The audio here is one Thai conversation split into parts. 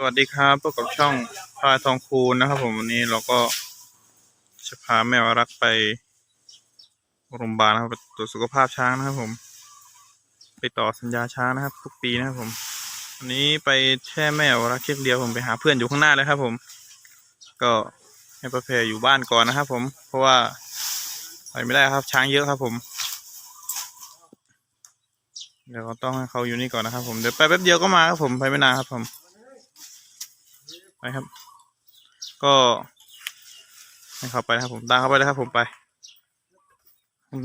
สวัสดีครับพบกับช่องพาทองคูณนะครับ ผมวันนี้เราก็จะพาแมวรักไปโรงพยาบาลนะครับตรวจสุขภาพช้างนะครับ ผม ไปต่อสัญญาช้างนะครับ ทุกปีนะครับ ผมวันนี้ไปแช่แมวรักเชือกเดียวผมไปหาเพื่อนอยู่ข้างหน้าเลยครับ ผม ก็ให้ประเพอยู่บ้านก่อนนะครับ ผม เพราะว่าไปไม่ได้ครับ ช้างเยอะครับผมเดี๋ยวต้องให้เขาอยู่นี่ก่อนนะครับ ผมเดี๋ยวไปแป๊บเดียวก็มาครับผมไปไม่นานครับผม ไปครับ ก็ให้เขาไปนะครับผมตามเขาไปเลยครับผมไป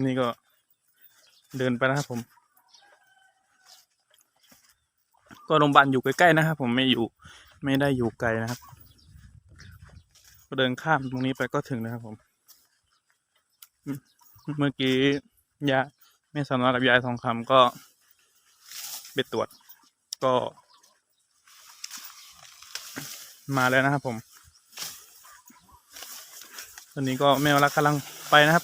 นี่ก็เดินไปนะครับผม ก็โรงพยาบาลอยู่ใกล้ๆนะครับผมไม่อยู่ไม่ได้อยู่ไกลนะครับ ก็เดินข้ามตรงนี้ไปก็ถึงนะครับผมอืมเมื่อกี้ยาแม่สำนักกับยายทองคำก็ไปตรวจก็ มาแล้วนะครับ ผม ตอนนี้ก็แมวรักกำลังไปนะครับ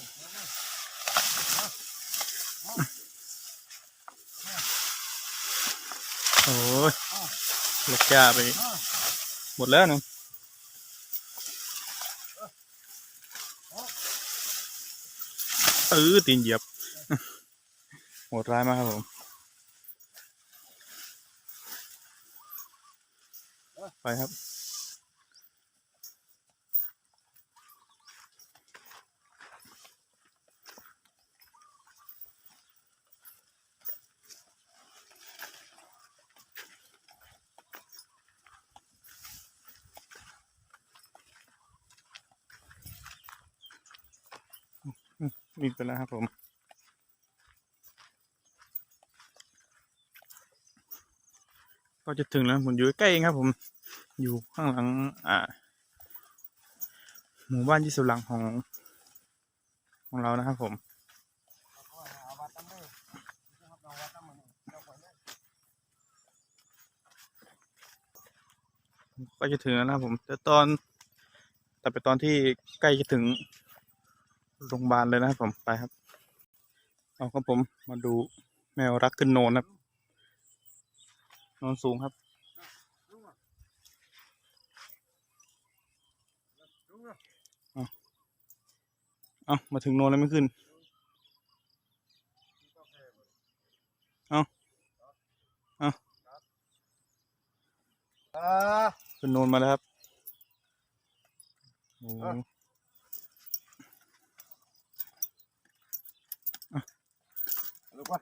โอ้ยลูกจ้าไป หมดแล้วนึงเออตีนเหยียบโหดร้ายมากครับผมไปครับ วิ่ไปแล้วครับผมก็จะถึงแล้วผมอยู่ใกล้เองครับ ผมอยู่ข้างหลัง อ่า หมู่บ้านยี่สิบหลังของของเรานะครับผมก็จะถึงแล้วนะผม แต่ตอน แต่ไปตอนที่ใกล้จะถึง โรงพยาบาลเลยนะครับผมไปครับ เอาครับผมมาดูแมวรักขึ้นโนนครับโนนสูงครับเอาเอามาถึงโนนแล้วไม่ขึ้น เอาเอาอ่าขึ้นโนนมาแล้วครับโอ้ อะ ลูกว่า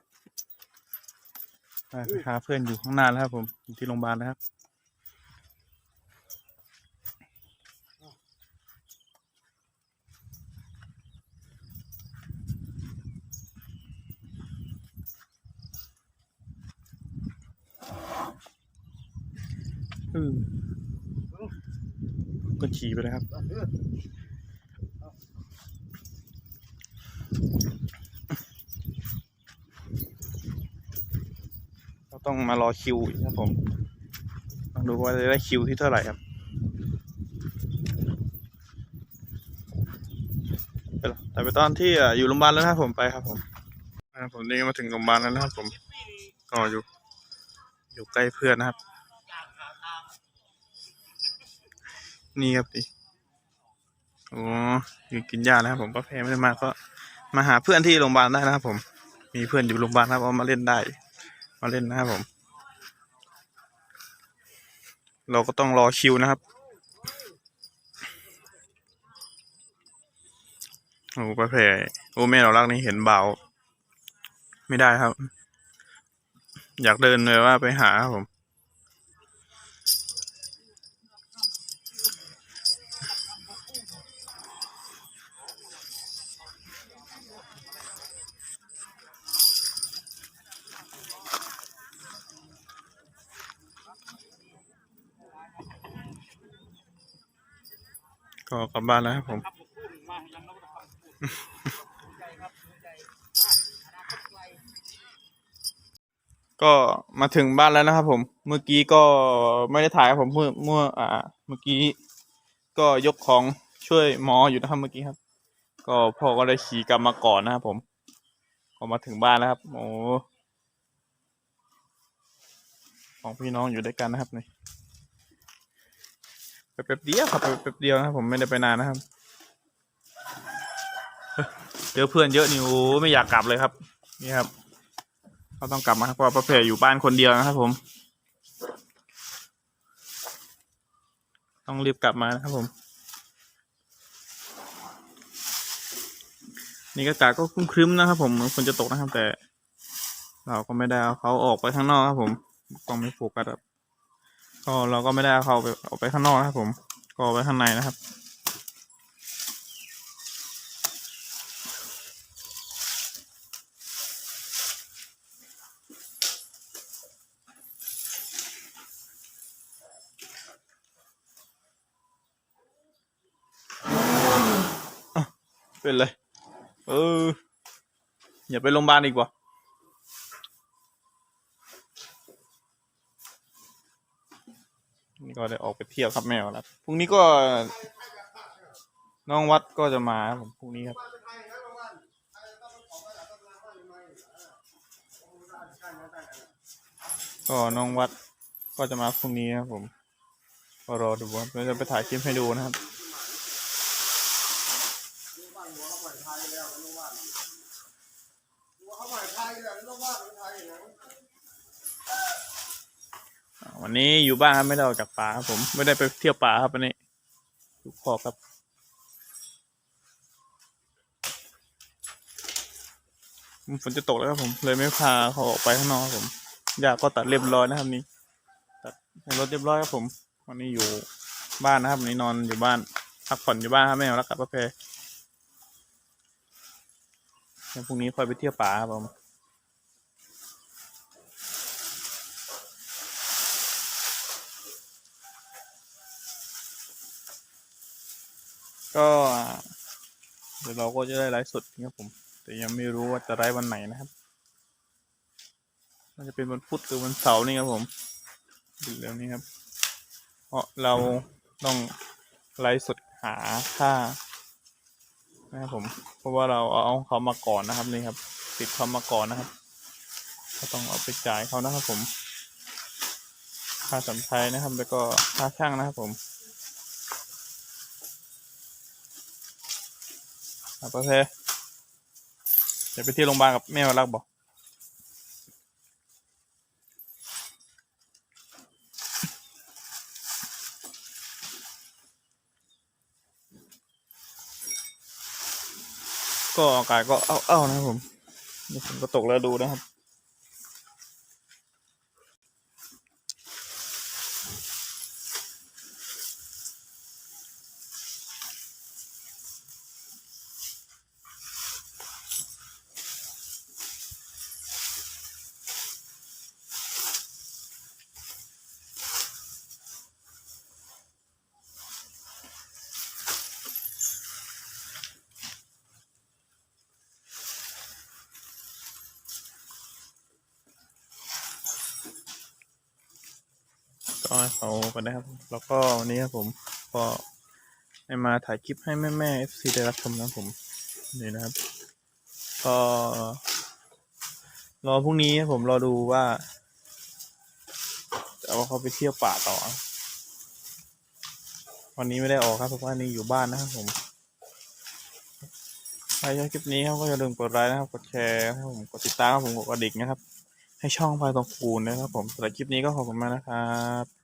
ไปหาเพื่อนอยู่ข้างหน้าแล้วครับ ผมอยู่ที่โรงพยาบาลนะครับก็ฉี่ไปเลยครับ เรา ต้องมารอคิวครับผมต้องดูว่าจะได้คิวที่เท่าไหร่ครับแต่ไปตอนที่อยู่โรงพยาบาลแล้วนะผมไปครับผมผมนี่มาถึงโรงพยาบาลแล้วนะครับผมก็อยู่ อยู่ใกล้เพื่อนนะครับ นี่ครับดิโอ้อยู่กินยานะครับผมก็แพ้ไม่ได้มาก็มาหาเพื่อนที่โรงพยาบาลได้นะครับผม มีเพื่อนอยู่โรงพยาบาลครับเอามาเล่นได้ มาเล่นนะครับผม เราก็ต้องรอคิวนะครับโอ้ประเพโอ้แม่เรารักนี่เห็นเบา ไม่ได้ครับ อยากเดินเลยว่าไปหาครับผม ก็กลับบ้านแล้วครับผมก็มาถึงบ้านแล้วนะครับผม เมื่อกี้ก็ไม่ได้ถ่ายครับผมเมื่อเมื่ออ่า เมื่อกี้ ก็ยกของช่วยหมออยู่นะครับเมื่อกี้ครับ ก็พ่อก็ได้ขี่กลับมาก่อนนะครับผมก็มาถึงบ้านแล้วครับ โอ้ของพี่น้องอยู่ด้วยกันนะครับนี่ แป๊บเดียวครับไปแป๊บเดียวนะครับผมไม่ได้ไปนานนะครับเยเจอเพื่อนเยอะนี่โอ้ไม่อยากกลับเลยครับ นี่ครับเขาต้องกลับมาครับเพราะป้าแพรอยู่บ้านคนเดียวนะครับ ผม ต้องรีบกลับมานะครับผม นี่ก็อากาศก็ครึ้มๆนะครับ ผมเหมือนฝนจะตกนะครับแต่ เราก็ไม่ได้เอาเขาออกไปข้างนอกครับผมกล้องไม่โฟกัสครับ ก็เราก็ไม่ได้เอาเขาไปออกไปข้างนอกนะครับผม ก็เอไว้ข้างในนะครับ เป็นเลย เออ อย่าไปโรงพยาบาลอีกวะ นี่ก็ได้ออกไปเที่ยวครับแมวแล้วพรุ่งนี้ก็น้องวัดก็จะมาผมพรุ่งนี้ครับก็น้องวัดก็จะมาพรุ่งนี้ครับผมก็รอดูว่าเราจะไปถ่ายคลิปให้ดูนะครับ วันนี้อยู่บ้านครับไม่ได้ออกจากป่าครับผมไม่ได้ไปเที่ยวป่าครับวันนี้อยู่คอครับ ฝนจะตกแล้วครับผม เลยไม่พาเขาออกไปข้างนอกครับผมยาก็ตัดเรียบร้อยนะครับนี่ตัดในรถเรียบร้อยครับผม วันนี้อยู่บ้านนะครับวันนี้นอนอยู่บ้านพักผ่อนอยู่บ้านครับไม่เอาล้วกลับป้าเพเดี๋ยวพรุ่งนี้ค่อยไปเที่ยวป่าครับผม ก็เดี๋ยวเราก็จะได้ไลฟ์สดครับผม แต่ยังไม่รู้ว่าจะไลฟ์วันไหนนะครับน่าจะเป็นวันพุธหรือวันเสาร์นี่ครับผมดูแล้วนี่ครับ เพราะเราต้องไลฟ์สดหาค่านะครับผม เพราะว่าเราเอาเขามาก่อนนะครับนี่ครับ ติดเขามาก่อนนะครับก็ต้องเอาไปจ่ายเขานะครับผม ค่าสัมภาระนะครับ แล้วก็ค่าช่างนะครับผม อะประเพเดี๋ยวไปที่โรงพยาบาลกับแม่มารักบอกก็อากาศก็เอ้าๆนะครับผมนี่ผมก็ตกแล้วดูนะครับ ก็ให้เขากันนะครับ แล้วก็วันนี้ครับผมก็ได้มาถ่ายคลิปให้แม่แม่เอฟซีได้รับชมนะผมนี่นะครับ ก็รอพรุ่งนี้ครับผมรอดูว่าจะเอาเขาไปเที่ยวป่าต่อ วันนี้ไม่ได้ออกครับเพราะว่านี่อยู่บ้านนะครับผมใครชอบคลิปนี้ครับก็อย่าลืมกดไลค์นะครับกดแชร์นะครับผมกดติดตามครับผมกดกระดิ่งนะครับ ให้ช่องพายตองคูณนะครับผมสำหรับคลิปนี้ก็ขอบคุณมากนะครับ